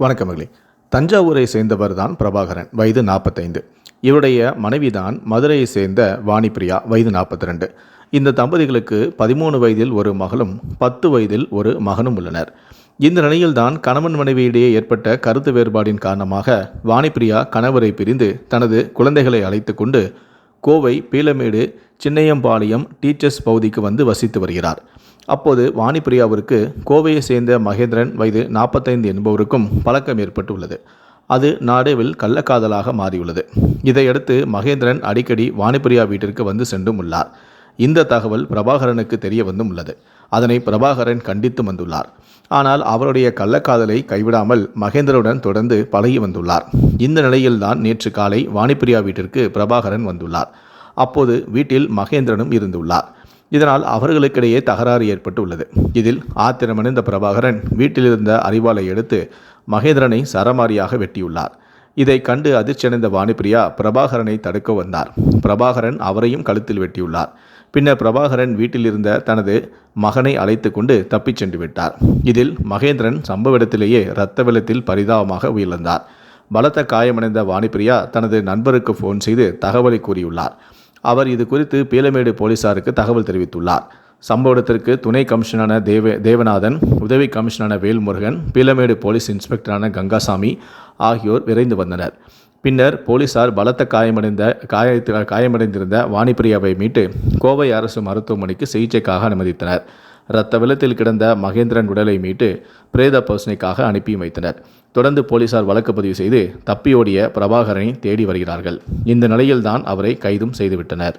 வணக்கம் மகளே. தஞ்சாவூரை சேர்ந்தவர் தான் பிரபாகரன் வயது நாற்பத்தைந்து. இவருடைய மனைவிதான் மதுரையை சேர்ந்த வாணிப்பிரியா வயது நாற்பத்தி ரெண்டு இந்த தம்பதிகளுக்கு பதிமூணு வயதில் ஒரு மகளும் பத்து வயதில் ஒரு மகனும் உள்ளனர். இந்த நிலையில்தான் கணவன் மனைவியிடையே ஏற்பட்ட கருத்து வேறுபாடின் காரணமாக வாணிப்பிரியா கணவரை பிரிந்து தனது குழந்தைகளை அழைத்து கொண்டு கோவை பீலமேடு சின்னையம்பாளையம் டீச்சர்ஸ் பகுதிக்கு வந்து வசித்து வருகிறார். அப்போது வாணிப்பிரியாவிற்கு கோவையை சேர்ந்த மகேந்திரன் வயது நாற்பத்தைந்து என்பவருக்கும் பழக்கம் ஏற்பட்டுள்ளது. அது நாடேவில் கள்ளக்காதலாக மாறியுள்ளது. இதையடுத்து மகேந்திரன் அடிக்கடி வாணிப்பிரியா வீட்டிற்கு வந்து சென்றும் உள்ளார். இந்த தகவல் பிரபாகரனுக்கு தெரிய வந்தும் உள்ளது. அதனை பிரபாகரன் கண்டித்து வந்துள்ளார். ஆனால் அவருடைய கள்ளக்காதலை கைவிடாமல் மகேந்திரவுடன் தொடர்ந்து பழகி வந்துள்ளார். இந்த நிலையில்தான் நேற்று காலை வாணிப்பிரியா வீட்டிற்கு பிரபாகரன் வந்துள்ளார். அப்போது வீட்டில் மகேந்திரனும் இருந்துள்ளார். இதனால் அவர்களுக்கிடையே தகராறு ஏற்பட்டு உள்ளது இதில் ஆத்திரமடைந்த பிரபாகரன் வீட்டிலிருந்த அறிவாளை எடுத்து மகேந்திரனை சரமாரியாக வெட்டியுள்ளார். இதை கண்டு அதிர்ச்சியடைந்த வாணிப்பிரியா பிரபாகரனை தடுக்க வந்தார். பிரபாகரன் அவரையும் கழுத்தில் வெட்டியுள்ளார். பின்னர் பிரபாகரன் வீட்டிலிருந்த தனது மகனை அழைத்து கொண்டு தப்பிச் சென்று விட்டார். இதில் மகேந்திரன் சம்பவ இடத்திலேயே இரத்த வெள்ளத்தில் பரிதாபமாக உயிரிழந்தார். பலத்த காயமடைந்த வாணிப்பிரியா தனது நண்பருக்கு ஃபோன் செய்து தகவலை கூறியுள்ளார். அவர் இது குறித்து பீலமேடு போலீசாருக்கு தகவல் தெரிவித்துள்ளார். சம்பவ இடத்திற்கு துணை கமிஷனரான தேவ தேவநாதன் உதவி கமிஷனரான வேல்முருகன் பீலமேடு போலீஸ் இன்ஸ்பெக்டரான கங்காசாமி ஆகியோர் விரைந்து வந்தனர். பின்னர் போலீசார் பலத்த காயமடைந்த காயத்தில் காயமடைந்திருந்த வாணிப்பிரியாவை மீட்டு கோவை அரசு மருத்துவமனைக்கு சிகிச்சைக்காக அனுமதித்தனர். இரத்த வெள்ளத்தில் கிடந்த மகேந்திரன் உடலை மீட்டு பிரேத பரிசோதனைக்காக அனுப்பி வைத்தனர். தொடர்ந்து போலீசார் வழக்கு பதிவு செய்து தப்பியோடிய பிரபாகரனை தேடி வருகிறார்கள். இந்த நிலையில்தான் அவரை கைதும் செய்துவிட்டனர்.